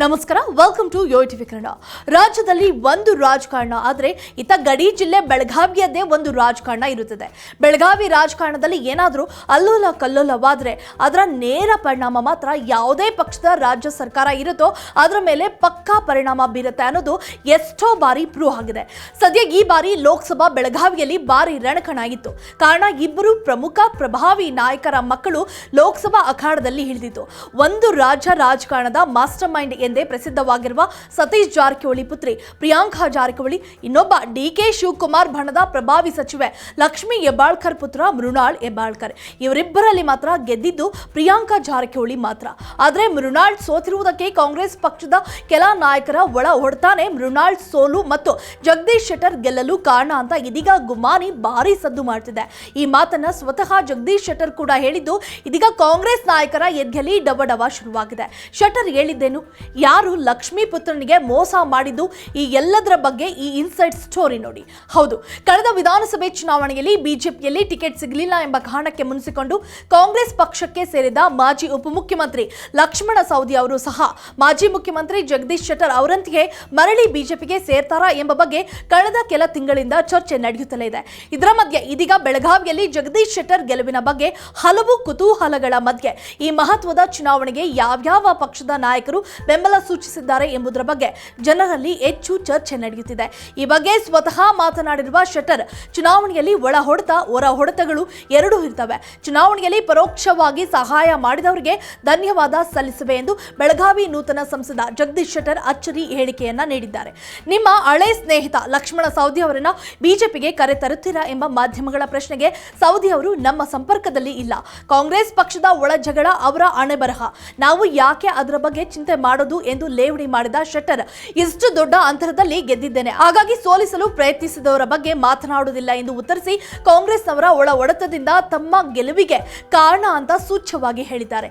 ನಮಸ್ಕಾರ welcome to yo TV Kannada. ರಾಜ್ಯದಲ್ಲಿ ಒಂದು ರಾಜಕಾರಣ, ಆದರೆ ಇತ ಗಡಿ ಜಿಲ್ಲೆ ಬೆಳಗಾವಿಯದ್ದೇ ಒಂದು ರಾಜಕಾರಣ ಇರುತ್ತದೆ. ಬೆಳಗಾವಿ ರಾಜಕಾರಣದಲ್ಲಿ ಏನಾದರೂ ಅಲ್ಲೋಲ ಕಲ್ಲೋಲವಾದರೆ ಅದರ ನೇರ ಪರಿಣಾಮ ಮಾತ್ರ ಯಾವುದೇ ಪಕ್ಷದ ರಾಜ್ಯ ಸರ್ಕಾರ ಇರುತ್ತೋ ಅದರ ಮೇಲೆ ಪಕ್ಕಾ ಪರಿಣಾಮ ಬೀರುತ್ತೆ ಅನ್ನೋದು ಎಷ್ಟೋ ಬಾರಿ ಪ್ರೂವ್ ಆಗಿದೆ. ಸದ್ಯ ಈ ಬಾರಿ ಲೋಕಸಭಾ ಬೆಳಗಾವಿಯಲ್ಲಿ ಭಾರಿ ರಣಕಣ ಆಗಿತ್ತು ಕಾರಣ ಇಬ್ಬರು ಪ್ರಮುಖ ಪ್ರಭಾವಿ ನಾಯಕರ ಮಕ್ಕಳು ಲೋಕಸಭಾ ಅಖಾಡದಲ್ಲಿ ಹಿಡಿದಿತ್ತು ಒಂದು ರಾಜ್ಯ ರಾಜಕಾರಣದ ಮಾಸ್ಟರ್ ಮೈಂಡ್ ಎಂದೇ ಪ್ರಸಿದ್ಧವಾಗಿರುವ ಸತೀಶ್ ಜಾರಕಿಹೊಳಿ ಪುತ್ರಿ ಪ್ರಿಯಾಂಕಾ ಜಾರಕಿಹೊಳಿ, ಇನ್ನೊಬ್ಬ ಡಿಕೆ ಶಿವಕುಮಾರ್ ಬಣದ ಪ್ರಭಾವಿ ಸಚಿವೆ ಲಕ್ಷ್ಮಿ ಹೆಬ್ಬಾಳ್ಕರ್ ಪುತ್ರ ಮೃಣಾಳ್ ಹೆಬ್ಬಾಳ್ಕರ್. ಇವರಿಬ್ಬರಲ್ಲಿ ಮಾತ್ರ ಗೆದ್ದಿದ್ದು ಪ್ರಿಯಾಂಕಾ ಜಾರಕಿಹೊಳಿ ಮಾತ್ರ. ಆದರೆ ಮೃಣಾಳ್ ಸೋತಿರುವುದಕ್ಕೆ ಕಾಂಗ್ರೆಸ್ ಪಕ್ಷದ ಕೆಲ ನಾಯಕರ ಒಳ ಹೊಡ್ತಾನೆ ಮೃಣಾಳ್ ಸೋಲು ಮತ್ತು ಜಗದೀಶ್ ಶೆಟ್ಟರ್ ಗೆಲ್ಲಲು ಕಾರಣ ಅಂತ ಇದೀಗ ಗುಮಾನಿ ಭಾರಿ ಸದ್ದು ಮಾಡ್ತಿದೆ. ಈ ಮಾತನ್ನ ಸ್ವತಃ ಜಗದೀಶ್ ಶೆಟ್ಟರ್ ಕೂಡ ಹೇಳಿದ್ದು ಇದೀಗ ಕಾಂಗ್ರೆಸ್ ನಾಯಕರ ಎದ್ಗೆಲಿ ಡಬ ಡಬ ಶುರುವಾಗಿದೆ. ಶೆಟ್ಟರ್ ಹೇಳಿದ್ದೇನು? ಯಾರು ಲಕ್ಷ್ಮೀ ಪುತ್ರನಿಗೆ ಮೋಸ ಮಾಡಿದ್ದು ಈ ಎಲ್ಲದರ ಬಗ್ಗೆ ಈ ಇನ್ಸೈಡ್ ಸ್ಟೋರಿ ನೋಡಿ. ಹೌದು, ಕಳೆದ ವಿಧಾನಸಭೆ ಚುನಾವಣೆಯಲ್ಲಿ ಬಿಜೆಪಿಯಲ್ಲಿ ಟಿಕೆಟ್ ಸಿಗಲಿಲ್ಲ ಎಂಬ ಕಾರಣಕ್ಕೆ ಮುನಿಸಿಕೊಂಡು ಕಾಂಗ್ರೆಸ್ ಪಕ್ಷಕ್ಕೆ ಸೇರಿದ ಮಾಜಿ ಉಪಮುಖ್ಯಮಂತ್ರಿ ಲಕ್ಷ್ಮಣ ಸೌದಿ ಅವರು ಸಹ ಮಾಜಿ ಮುಖ್ಯಮಂತ್ರಿ ಜಗದೀಶ್ ಶೆಟ್ಟರ್ ಅವರಂತೆಯೇ ಮರಳಿ ಬಿಜೆಪಿಗೆ ಸೇರ್ತಾರಾ ಎಂಬ ಬಗ್ಗೆ ಕಳೆದ ಕೆಲ ತಿಂಗಳಿಂದ ಚರ್ಚೆ ನಡೆಯುತ್ತಲೇ ಇದೆ. ಇದರ ಮಧ್ಯೆ ಇದೀಗ ಬೆಳಗಾವಿಯಲ್ಲಿ ಜಗದೀಶ್ ಶೆಟ್ಟರ್ ಗೆಲುವಿನ ಬಗ್ಗೆ ಹಲವು ಕುತೂಹಲಗಳ ಮಧ್ಯೆ ಈ ಮಹತ್ವದ ಚುನಾವಣೆಗೆ ಯಾವ್ಯಾವ ಪಕ್ಷದ ನಾಯಕರು ಬೆಂಬಲ ಸೂಚಿಸಿದ್ದಾರೆ ಎಂಬುದರ ಬಗ್ಗೆ ಜನರಲ್ಲಿ ಹೆಚ್ಚು ಚರ್ಚೆ ನಡೆಯುತ್ತಿದೆ. ಈ ಬಗ್ಗೆ ಸ್ವತಃ ಮಾತನಾಡಿರುವ ಶೆಟ್ಟರ್ ಚುನಾವಣೆಯಲ್ಲಿ ಒಳ ಹೊಡೆತ, ಹೊರ ಹೊಡೆತಗಳು ಎರಡೂ ಇರ್ತವೆ. ಚುನಾವಣೆಯಲ್ಲಿ ಪರೋಕ್ಷವಾಗಿ ಸಹಾಯ ಮಾಡಿದವರಿಗೆ ಧನ್ಯವಾದ ಸಲ್ಲಿಸುವೆ ಎಂದು ಬೆಳಗಾವಿ ನೂತನ ಸಂಸದ ಜಗದೀಶ್ ಶೆಟ್ಟರ್ ಅಚ್ಚರಿ ಹೇಳಿಕೆಯನ್ನ ನೀಡಿದ್ದಾರೆ. ನಿಮ್ಮ ಹಳೆ ಸ್ನೇಹಿತ ಲಕ್ಷ್ಮಣ ಸೌದಿ ಅವರನ್ನ ಬಿಜೆಪಿಗೆ ಕರೆ ತರುತ್ತೀರಾ ಎಂಬ ಮಾಧ್ಯಮಗಳ ಪ್ರಶ್ನೆಗೆ ಸೌದಿ ಅವರು ನಮ್ಮ ಸಂಪರ್ಕದಲ್ಲಿ ಇಲ್ಲ. ಕಾಂಗ್ರೆಸ್ ಪಕ್ಷದ ಒಳ ಜಗಳ ಅವರ ಅಣೆಬರಹ ನಾವು ಯಾಕೆ ಅದರ ಬಗ್ಗೆ ಚಿಂತೆ ಮಾಡೋದು? ಎಂದು ಲೇವಡಿ ಮಾಡಿದ ಶೆಟ್ಟರ್. ಇಷ್ಟು ದೊಡ್ಡ ಅಂತರದಲ್ಲಿ ಗೆದ್ದಿದ್ದೇನೆ. ಹಾಗಾಗಿ ಸೋಲಿಸಲು ಪ್ರಯತ್ನಿಸಿದವರ ಬಗ್ಗೆ ಮಾತನಾಡುವುದಿಲ್ಲ ಎಂದು ಉತ್ತರಿಸಿ ಕಾಂಗ್ರೆಸ್ನವರ ಒಳ ಒಡೆತದಿಂದ ತಮ್ಮ ಗೆಲುವಿಗೆ ಕಾರಣ ಅಂತ ಸೂಚ್ಯವಾಗಿ ಹೇಳಿದ್ದಾರೆ.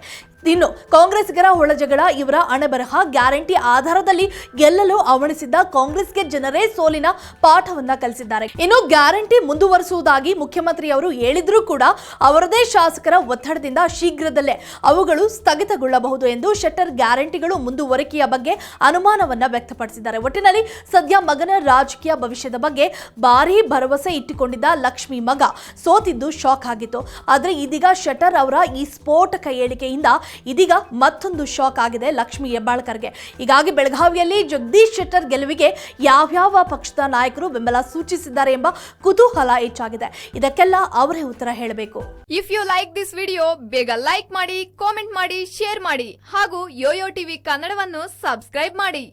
ಇನ್ನು ಕಾಂಗ್ರೆಸ್ಗರ ಒಳಜಗಳ ಇವರ ಅಣೆಬರಹ ಗ್ಯಾರಂಟಿ ಆಧಾರದಲ್ಲಿ ಗೆಲ್ಲಲು ಅವಣಿಸಿದ್ದ ಕಾಂಗ್ರೆಸ್ಗೆ ಜನರೇ ಸೋಲಿನ ಪಾಠವನ್ನ ಕಲಿಸಿದ್ದಾರೆ. ಇನ್ನು ಗ್ಯಾರಂಟಿ ಮುಂದುವರಿಸುವುದಾಗಿ ಮುಖ್ಯಮಂತ್ರಿಯವರು ಹೇಳಿದ್ರೂ ಕೂಡ ಅವರದೇ ಶಾಸಕರ ಒತ್ತಡದಿಂದ ಶೀಘ್ರದಲ್ಲೇ ಅವುಗಳು ಸ್ಥಗಿತಗೊಳ್ಳಬಹುದು ಎಂದು ಶೆಟ್ಟರ್ ಗ್ಯಾರಂಟಿಗಳು ಮುಂದುವರಿಕೆಯ ಬಗ್ಗೆ ಅನುಮಾನವನ್ನ ವ್ಯಕ್ತಪಡಿಸಿದ್ದಾರೆ. ಒಟ್ಟಿನಲ್ಲಿ ಸದ್ಯ ಮಗನ ರಾಜಕೀಯ ಭವಿಷ್ಯದ ಬಗ್ಗೆ ಭಾರೀ ಭರವಸೆ ಇಟ್ಟುಕೊಂಡಿದ್ದ ಲಕ್ಷ್ಮಿ ಮಗ ಸೋತಿದ್ದು ಶಾಕ್ ಆಗಿತ್ತು. ಆದರೆ ಇದೀಗ ಶೆಟ್ಟರ್ ಅವರ ಈ ಸ್ಫೋಟಕ ಹೇಳಿಕೆಯಿಂದ ಇದೀಗ ಮತ್ತೊಂದು ಶಾಕ್ ಆಗಿದೆ ಲಕ್ಷ್ಮಿ ಹೆಬ್ಬಾಳ್ಕರ್ಗೆ. ಹೀಗಾಗಿ ಬೆಳಗಾವಿಯಲ್ಲಿ ಜಗದೀಶ್ ಶೆಟ್ಟರ್ ಗೆಲುವಿಗೆ ಯಾವ್ಯಾವ ಪಕ್ಷದ ನಾಯಕರು ಬೆಂಬಲ ಸೂಚಿಸಿದ್ದಾರೆ ಎಂಬ ಕುತೂಹಲ ಹೆಚ್ಚಾಗಿದೆ. ಇದಕ್ಕೆಲ್ಲ ಅವರೇ ಉತ್ತರ ಹೇಳಬೇಕು. If you like this video ಬೇಗ ಲೈಕ್ ಮಾಡಿ ಕಾಮೆಂಟ್ ಮಾಡಿ ಶೇರ್ ಮಾಡಿ ಹಾಗೂ ಯೋಯೋ ಟಿವಿ ಕನ್ನಡವನ್ನು ಸಬ್ಸ್ಕ್ರೈಬ್ ಮಾಡಿ.